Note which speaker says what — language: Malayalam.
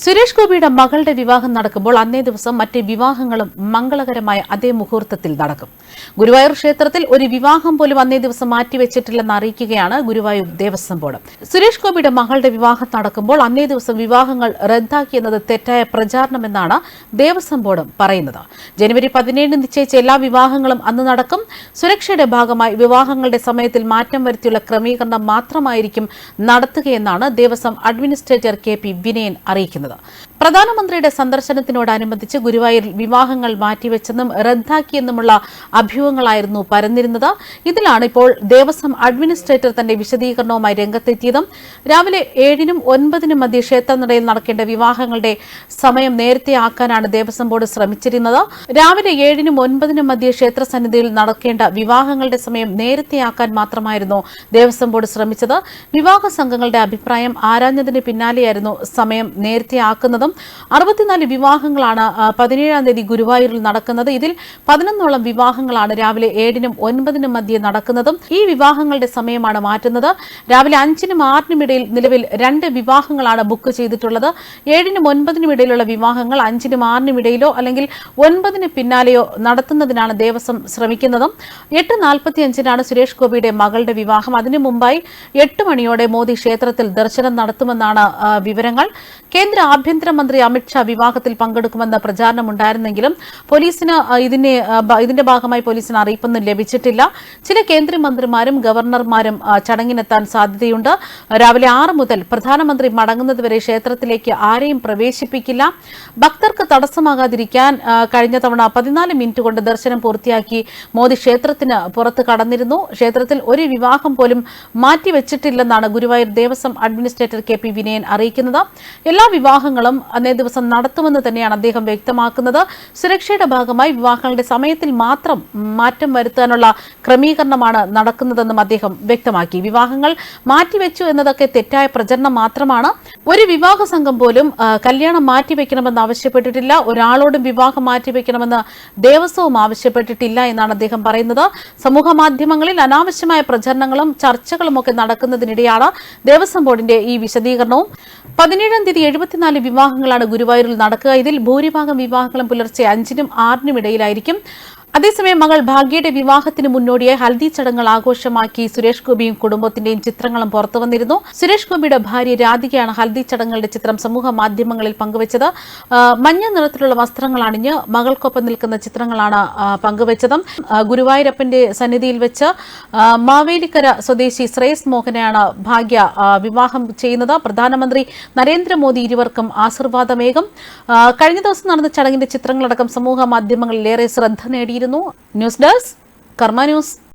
Speaker 1: സുരേഷ് ഗോപിയുടെ മകളുടെ വിവാഹം നടക്കുമ്പോൾ അന്നേ ദിവസം മറ്റ് വിവാഹങ്ങളും മംഗളകരമായ അതേ മുഹൂർത്തത്തിൽ നടക്കും. ഗുരുവായൂർ ക്ഷേത്രത്തിൽ ഒരു വിവാഹം പോലും അന്നേ ദിവസം മാറ്റിവെച്ചിട്ടില്ലെന്ന് അറിയിക്കുകയാണ് ഗുരുവായൂർ ദേവസ്വം ബോർഡ്. സുരേഷ് ഗോപിയുടെ മകളുടെ വിവാഹം നടക്കുമ്പോൾ അന്നേ ദിവസം വിവാഹങ്ങൾ റദ്ദാക്കിയെന്നത് തെറ്റായ പ്രചാരണമെന്നാണ് ദേവസ്വം ബോർഡ് പറയുന്നത്. ജനുവരി പതിനേഴിന് നിശ്ചയിച്ച എല്ലാ വിവാഹങ്ങളും അന്ന് നടക്കും. സുരക്ഷയുടെ ഭാഗമായി വിവാഹങ്ങളുടെ സമയത്തിൽ മാറ്റം വരുത്തിയുള്ള ക്രമീകരണം മാത്രമായിരിക്കും നടത്തുകയെന്നാണ് Devaswom administrator K P Vinayan അറിയിക്കുന്നത്. പ്രധാനമന്ത്രിയുടെ സന്ദർശനത്തിനോടനുബന്ധിച്ച് ഗുരുവായൂരിൽ വിവാഹങ്ങൾ മാറ്റിവെച്ചെന്നും റദ്ദാക്കിയെന്നുമുള്ള അഭ്യൂഹങ്ങളായിരുന്നു പരന്നിരുന്നത്. ഇതിലാണ് ഇപ്പോൾ ദേവസ്വം അഡ്മിനിസ്ട്രേറ്റർ തന്റെ വിശദീകരണവുമായി രംഗത്തെത്തിയതും രാവിലെ ഏഴിനും ഒൻപതിനും മധ്യ ക്ഷേത്രനടയിൽ നടക്കേണ്ട വിവാഹങ്ങളുടെ സമയം നേരത്തെ ആക്കാനാണ് ദേവസ്വം ബോർഡ് ശ്രമിച്ചിരുന്നത്. രാവിലെ ഏഴിനും ഒൻപതിനും മധ്യ ക്ഷേത്ര സന്നിധിയിൽ നടക്കേണ്ട വിവാഹങ്ങളുടെ സമയം നേരത്തെയാക്കാൻ മാത്രമായിരുന്നു ദേവസ്വം ബോർഡ് ശ്രമിച്ചത്. വിവാഹ സംഘങ്ങളുടെ അഭിപ്രായം ആരാഞ്ഞതിന് പിന്നാലെയായിരുന്നു സമയം നേരത്തെയാക്കുന്നതും അറുപത്തിനാല് വിവാഹങ്ങളാണ് പതിനേഴാം തീയതി ഗുരുവായൂരിൽ നടക്കുന്നത്. ഇതിൽ പതിനൊന്നോളം വിവാഹങ്ങളാണ് രാവിലെ ഏഴിനും ഒൻപതിനും മധ്യേ നടക്കുന്നതും. ഈ വിവാഹങ്ങളുടെ സമയമാണ് മാറ്റുന്നത്. രാവിലെ അഞ്ചിനും ആറിനും ഇടയിൽ നിലവിൽ രണ്ട് വിവാഹങ്ങളാണ് ബുക്ക് ചെയ്തിട്ടുള്ളത്. ഏഴിനും ഒൻപതിനും ഇടയിലുള്ള വിവാഹങ്ങൾ അഞ്ചിനും ആറിനും ഇടയിലോ അല്ലെങ്കിൽ ഒൻപതിന് പിന്നാലെയോ നടത്തുന്നതിനാണ് ദേവസ്വം ശ്രമിക്കുന്നതും. എട്ട് നാൽപ്പത്തിയഞ്ചിനാണ് സുരേഷ് ഗോപിയുടെ മകളുടെ വിവാഹം. അതിനു മുമ്പായി എട്ട് മണിയോടെ മോദി ക്ഷേത്രത്തിൽ ദർശനം നടത്തുമെന്നാണ് വിവരങ്ങൾ. കേന്ദ്ര ആഭ്യന്തരമന്ത്രി അമിത്ഷാ വിവാഹത്തിൽ പങ്കെടുക്കുമെന്ന പ്രചാരണമുണ്ടായിരുന്നെങ്കിലും പോലീസിന് ഇതിനെ ഇതിന്റെ ഭാഗമായി പോലീസിന് അറിയിപ്പൊന്നും ലഭിച്ചിട്ടില്ല. ചില കേന്ദ്രമന്ത്രിമാരും ഗവർണർമാരും ചടങ്ങിനെത്താൻ സാധ്യതയുണ്ട്. രാവിലെ ആറ് മുതൽ പ്രധാനമന്ത്രി മടങ്ങുന്നതുവരെ ക്ഷേത്രത്തിലേക്ക് ആരെയും പ്രവേശിപ്പിക്കില്ല. ഭക്തർക്ക് തടസ്സമാകാതിരിക്കാൻ കഴിഞ്ഞ തവണ പതിനാല് മിനിറ്റ് കൊണ്ട് ദർശനം പൂർത്തിയാക്കി മോദി ക്ഷേത്രത്തിന് പുറത്ത് കടന്നിരുന്നു. ക്ഷേത്രത്തിൽ ഒരു വിവാഹം പോലും മാറ്റിവെച്ചിട്ടില്ലെന്നാണ് Guruvayur Devaswom administrator K P Vinayan അറിയിക്കുന്നത്. എല്ലാ വിവാഹങ്ങളും അന്നേ ദിവസം നടത്തുമെന്ന് തന്നെയാണ് അദ്ദേഹം വ്യക്തമാക്കുന്നത്. സുരക്ഷയുടെ ഭാഗമായി വിവാഹങ്ങളുടെ സമയത്തിൽ മാത്രം മാറ്റം വരുത്താനുള്ള ക്രമീകരണമാണ് നടക്കുന്നതെന്നും അദ്ദേഹം വ്യക്തമാക്കി. വിവാഹങ്ങൾ മാറ്റിവെച്ചു എന്നതൊക്കെ തെറ്റായ പ്രചരണം മാത്രമാണ്. ഒരു വിവാഹ സംഘം പോലും കല്യാണം മാറ്റിവെക്കണമെന്ന് ആവശ്യപ്പെട്ടിട്ടില്ല. ഒരാളോടും വിവാഹം മാറ്റിവെക്കണമെന്ന് ദേവസ്വവും ആവശ്യപ്പെട്ടിട്ടില്ല എന്നാണ് അദ്ദേഹം പറയുന്നത്. സമൂഹ മാധ്യമങ്ങളിൽ അനാവശ്യമായ പ്രചരണങ്ങളും ചർച്ചകളും ഒക്കെ നടക്കുന്നതിനിടെയാണ് ദേവസ്വം ബോർഡിന്റെ ഈ വിശദീകരണവും. പതിനേഴാം തീയതി എഴുപത്തിനാല് വിവാഹങ്ങളാണ് ഗുരുവായൂരിൽ നടക്കുക. ഇതിൽ ഭൂരിഭാഗം വിവാഹങ്ങളും പുലർച്ചെ അഞ്ചിനും ആറിനും ഇടയിലായിരിക്കും. അതേസമയം മകൾ ഭാഗ്യയുടെ വിവാഹത്തിന് മുന്നോടിയായി ഹൽദി ചടങ്ങുകൾ ആഘോഷമാക്കി സുരേഷ് ഗോപിയും കുടുംബത്തിന്റെയും ചിത്രങ്ങളും പുറത്തു വന്നിരുന്നു. സുരേഷ് ഗോപിയുടെ ഭാര്യ രാധികയാണ് ഹൽദി ചടങ്ങുകളുടെ ചിത്രം സമൂഹ മാധ്യമങ്ങളിൽ പങ്കുവച്ചത്. മഞ്ഞ നിറത്തിലുള്ള വസ്ത്രങ്ങൾ അണിഞ്ഞ് മകൾക്കൊപ്പം നിൽക്കുന്ന ചിത്രങ്ങളാണ് പങ്കുവച്ചത്. ഗുരുവായൂരപ്പന്റെ സന്നിധിയിൽ വെച്ച് മാവേലിക്കര സ്വദേശി ശ്രേയസ് മോഹനെയാണ് ഭാഗ്യ വിവാഹം ചെയ്യുന്നത്. പ്രധാനമന്ത്രി നരേന്ദ്രമോദി ഇരുവർക്കും ആശീർവാദമേകും. കഴിഞ്ഞ ദിവസം നടന്ന ചടങ്ങിന്റെ ചിത്രങ്ങളടക്കം സമൂഹ മാധ്യമങ്ങളിൽ ഏറെ ശ്രദ്ധ നേടിയിരുന്നു. ന്യൂസ് ഡെസ്ക് കർമ്മ ന്യൂസ്